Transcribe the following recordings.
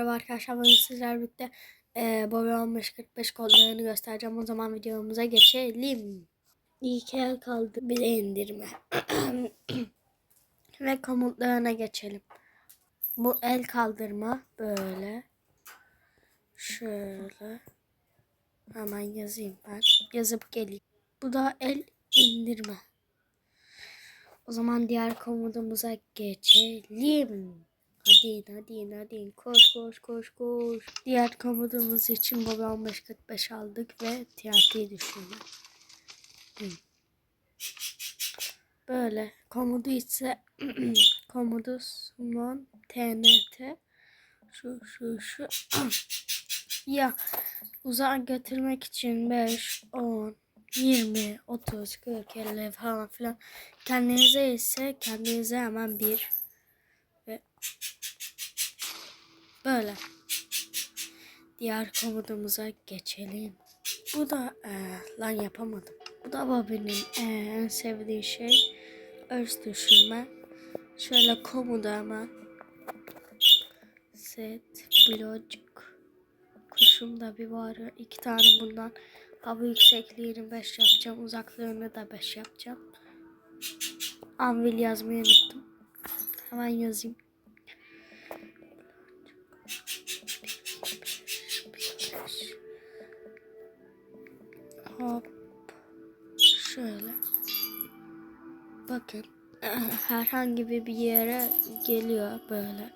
Merhaba arkadaşlar bugün sizlerle birlikte e, Bobby 1545 kodlarını göstereceğim. O zaman videomuza geçelim. İlk el kaldı bir de indirme. Ve komutlarına geçelim. Bu el kaldırma böyle. Şöyle. Hemen yazayım ben. Yazıp geleyim. Bu da el indirme. O zaman diğer komutumuza geçelim. Hadi hadi hadi koş koş koş koş. Diğer komutumuz için baba 1545 aldık ve TNT düşürdük. Böyle. Komodu ise komodu summon TNT şu şu şu. Ya uzağa götürmek için 5 10 20 30 40 50 falan filan. Kendinize ise kendinize hemen bir böyle. Diğer komutumuza geçelim. Bu da e, lan yapamadım. Bu da Bobby'nin e, en sevdiği şey öz düşürme. Şöyle komuda hemen set blocuk kuşum da bir var. iki tane bundan hava yüksekliğini 5 yapacağım. Uzaklığını da 5 yapacağım. Anvil yazmayı unuttum. Hemen yazayım. Bakın. Herhangi bir yere geliyor böyle.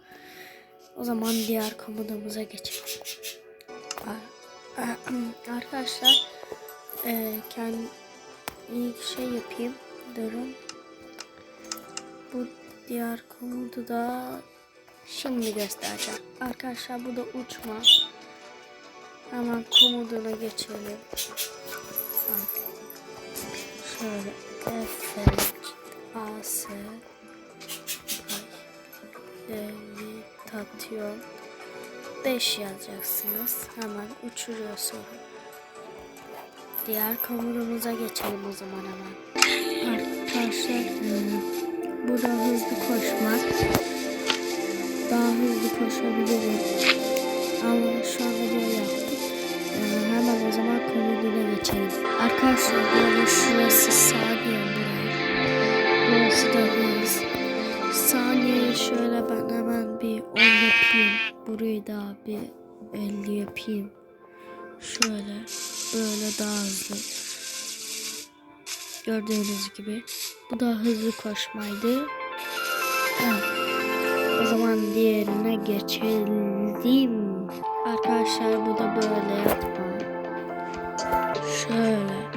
O zaman diğer komutumuza geçelim. Arkadaşlar e, kendi ilk şey yapayım. Durun. Bu diğer komutu da şimdi göstereceğim. Arkadaşlar bu da uçma. Hemen komutuna geçelim. Bak. Şöyle effect as levitation 5 yazacaksınız. Hemen uçuruyor sonra. Diğer komutumuza geçelim o zaman hemen. Arkadaşlar bu da hızlı koşmak. Şöyle ben hemen bir 10 yapayım. Burayı da bir 50 yapayım. Şöyle böyle daha hızlı. Gördüğünüz gibi. Bu da hızlı koşmaydı. Evet. O zaman diğerine geçelim. Arkadaşlar bu da böyle yapma. Şöyle.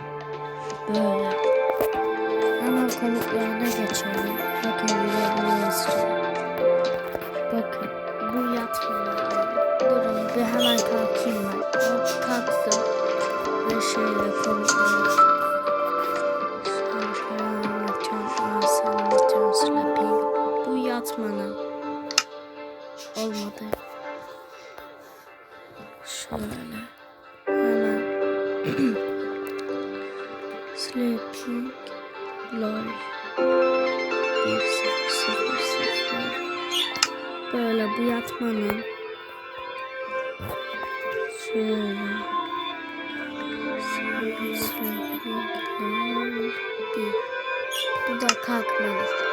Böyle. Hemen komutlarına geçelim. Bakın bir bunu yazacağım. Bakın bu yatma. Durun bir hemen kalkayım ben. Kalktım. Ve şöyle komutlarına Bu yatmanın olmadı. Şöyle hemen sleeping lol bir sıfır sıfır sıfır böyle bu yatmanın şöyle bu da kalkmanın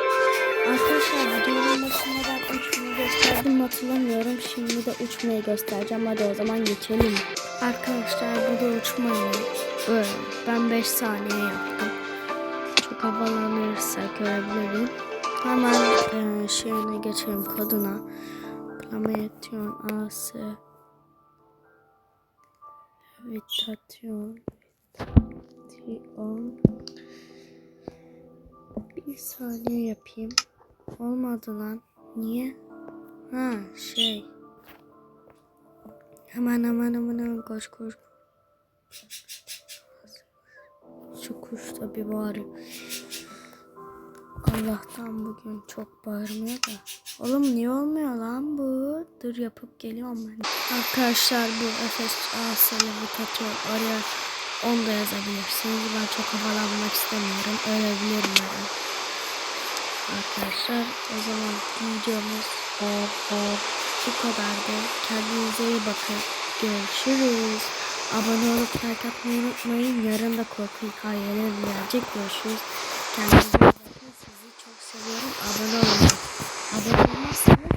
Arkadaşlar videonun başında ben uçmayı gösterdim hatırlamıyorum. Şimdi de uçmayı göstereceğim. Hadi o zaman geçelim. Arkadaşlar bu da uçmayı. Ben 5 saniye yaptım. Çok havalanırsa görebilirim. Hemen e, şeyine geçelim koduna. Plametion AS Vitation Vitation Bir saniye yapayım. Olmadı lan. Niye? Ha şey. Hemen hemen hemen hemen koş koş. Şu kuş da bir bağırıyor. Allah'tan bugün çok bağırmıyor da. Oğlum niye olmuyor lan bu? Dur yapıp geliyorum ben. Arkadaşlar bu Efes Asyalı Vitator oraya onu da yazabilirsiniz. Ben çok havalanmak istemiyorum. Ölebilirim ben. Arkadaşlar o zaman videomuz bu kadardı. Kendinize iyi bakın. Görüşürüz. Abone olup like atmayı unutmayın. Yarın da korku hikayeleri gelecek. Görüşürüz. Kendinize iyi bakın. Abone olun. Abone olmazsanız